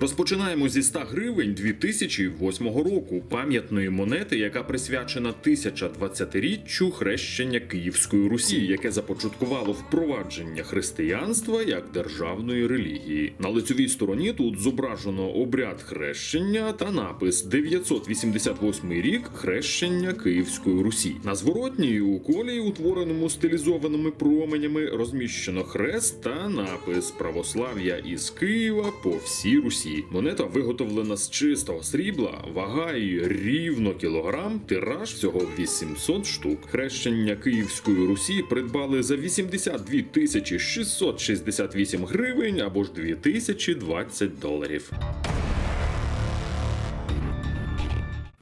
Розпочинаємо зі 100 гривень 2008 року, пам'ятної монети, яка присвячена 1020-річчю хрещення Київської Русі, яке започаткувало впровадження християнства як державної релігії. На лицьовій стороні тут зображено обряд хрещення та напис 988 рік хрещення Київської Русі. На зворотній у колії, утвореному стилізованими променями, розміщено хрест та напис Православ'я із Києва по всій Русі. Монета виготовлена з чистого срібла, вага її рівно кілограм, тираж всього 800 штук. Хрещення Київської Русі придбали за 82 тисячі 668 гривень або ж 2020 доларів.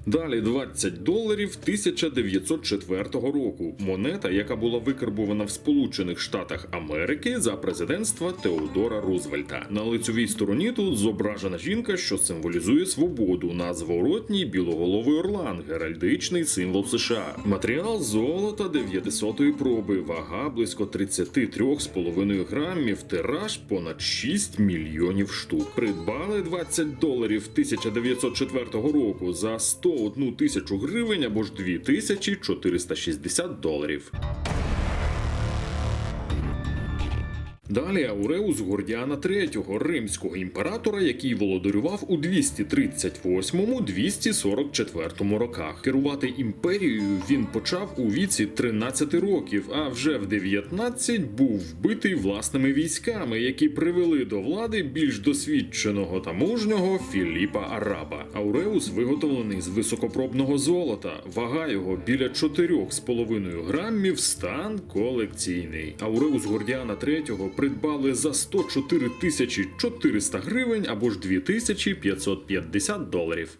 Далі 20 доларів 1904 року. Монета, яка була викарбована в Сполучених Штатах Америки за президентства Теодора Рузвельта. На лицьовій стороні тут зображена жінка, що символізує свободу. На зворотній білоголовий орлан, геральдичний символ США. Матеріал золота 900-ї проби, вага близько 33,5 грамів, тираж понад 6 мільйонів штук. Придбали 20 доларів 1904 року за 101 тисячу гривень або ж 2460 доларів. Далі Ауреус Гордіана III, римського імператора, який володарював у 238-244 роках. Керувати імперією він почав у віці 13 років, а вже в 19 був вбитий власними військами, які привели до влади більш досвідченого та мужнього Філіпа Араба. Ауреус виготовлений з високопробного золота. Вага його біля 4,5 грамів, стан колекційний. Ауреус Гордіана III придбали за 104 тисячі 400 гривень або ж 2550 доларів.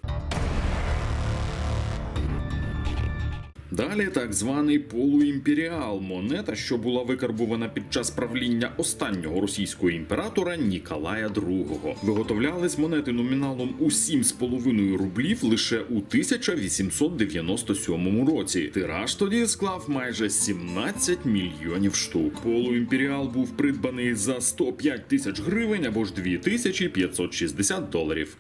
Далі так званий полуімперіал монета, що була викарбована під час правління останнього російського імператора Ніколая II. Виготовлялись монети номіналом у 7,5 рублів лише у 1897 році. Тираж тоді склав майже 17 мільйонів штук. Полуімперіал був придбаний за 105 тисяч гривень або ж 2560 доларів.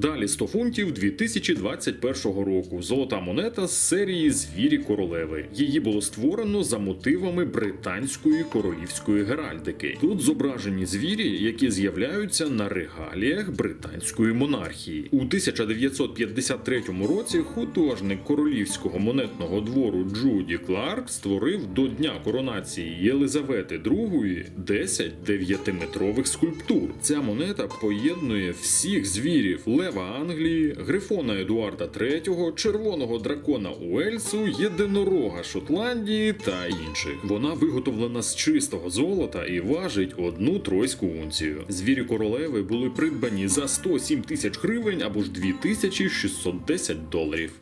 Далі 100 фунтів 2021 року. Золота монета з серії Звірі королеви. Її було створено за мотивами британської королівської геральдики. Тут зображені звірі, які з'являються на регаліях британської монархії. У 1953 році художник королівського монетного двору Джуді Кларк створив до дня коронації Єлизавети II 10 9-метрових скульптур. Ця монета поєднує всіх звірів лева Англії, грифона Едуарда III, червоного дракона Уельсу, єдинорога Шотландії та інших. Вона виготовлена з чистого золота і важить одну тройську унцію. Звірі королеви були придбані за 107 тисяч гривень або ж 2610 доларів.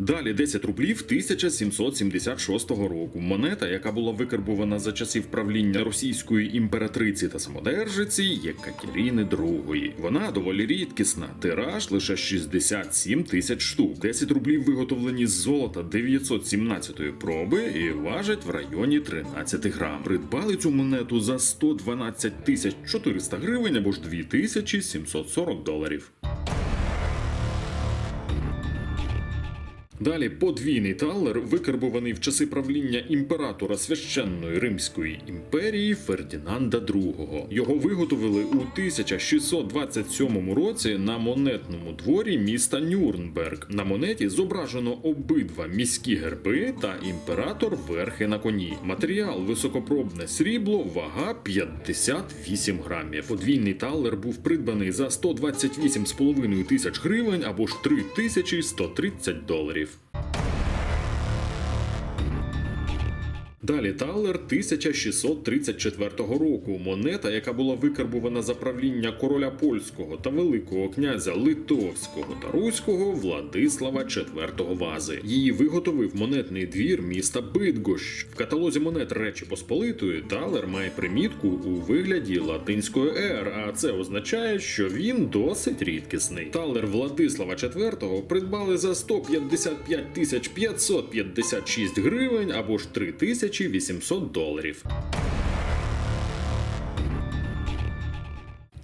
Далі 10 рублів 1776 року. Монета, яка була викарбована за часів правління російської імператриці та самодержиці Єкатерини II. Вона доволі рідкісна. Тираж лише 67 тисяч штук. 10 рублів виготовлені з золота 917 проби і важать в районі 13 грам. Придбали цю монету за 112 тисяч 400 гривень або ж 2740 доларів. Далі подвійний талер, викарбований в часи правління імператора священної Римської імперії Фердінанда II. Його виготовили у 1627 році на монетному дворі міста Нюрнберг. На монеті зображено обидва міські герби та імператор верхи на коні. Матеріал високопробне срібло, вага 58 грамів. Подвійний талер був придбаний за 128,5 тисяч гривень або ж 3130 доларів. Далі талер 1634 року. Монета, яка була викарбувана за правління короля польського та великого князя Литовського та Руського Владислава IV Вази. Її виготовив монетний двір міста Бидгощ. В каталозі монет Речі Посполитої талер має примітку у вигляді латинської «Р», а це означає, що він досить рідкісний. Талер Владислава IV придбали за 155 тисяч 556 гривень або ж 3800 доларів.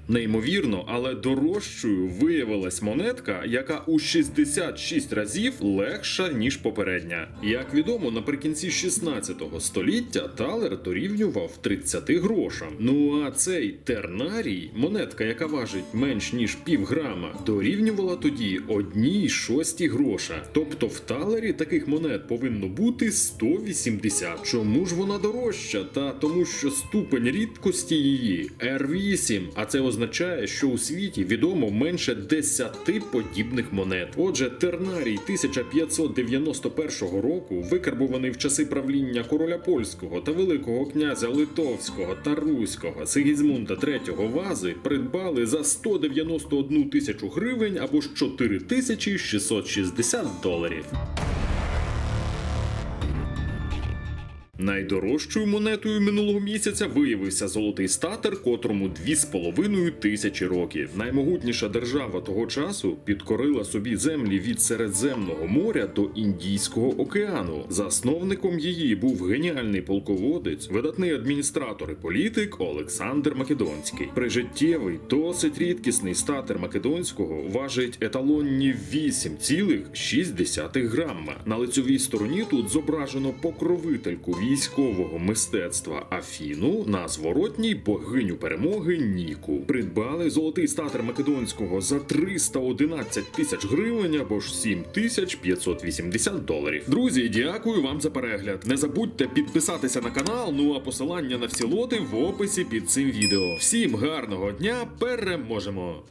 Неймовірно, але дорожчою виявилась монетка, яка у 66 разів легша ніж попередня. Як відомо, наприкінці 16 століття талер дорівнював 30 грошам. Ну а цей тернарій, монетка, яка важить менш ніж пів грама, дорівнювала тоді одній шостій гроша. Тобто в талері таких монет повинно бути 180. Чому ж вона дорожча? Та тому, що ступень рідкості її R8, а це означає, що у світі відомо менше 10 подібних монет. Отже, тернарій 1591 року, викарбуваний в часи правління короля польського та великого князя Литовського та Руського Сигізмунда III Вази, придбали за 191 тисячу гривень або ж 4660 доларів. Найдорожчою монетою минулого місяця виявився золотий статер, котрому 2,5 тисячі років. Наймогутніша держава того часу підкорила собі землі від Середземного моря до Індійського океану. Засновником її був геніальний полководець, видатний адміністратор і політик Олександр Македонський. Прижиттєвий, досить рідкісний статер македонського важить еталонні 8,6 грама. На лицьовій стороні тут зображено покровительку військового мистецтва Афіну на зворотній богиню перемоги Ніку. Придбали золотий статер македонського за 311 тисяч гривень або ж 7580 доларів. Друзі, дякую вам за перегляд. Не забудьте підписатися на канал. Ну а посилання на всі лоти в описі під цим відео. Всім гарного дня, переможемо!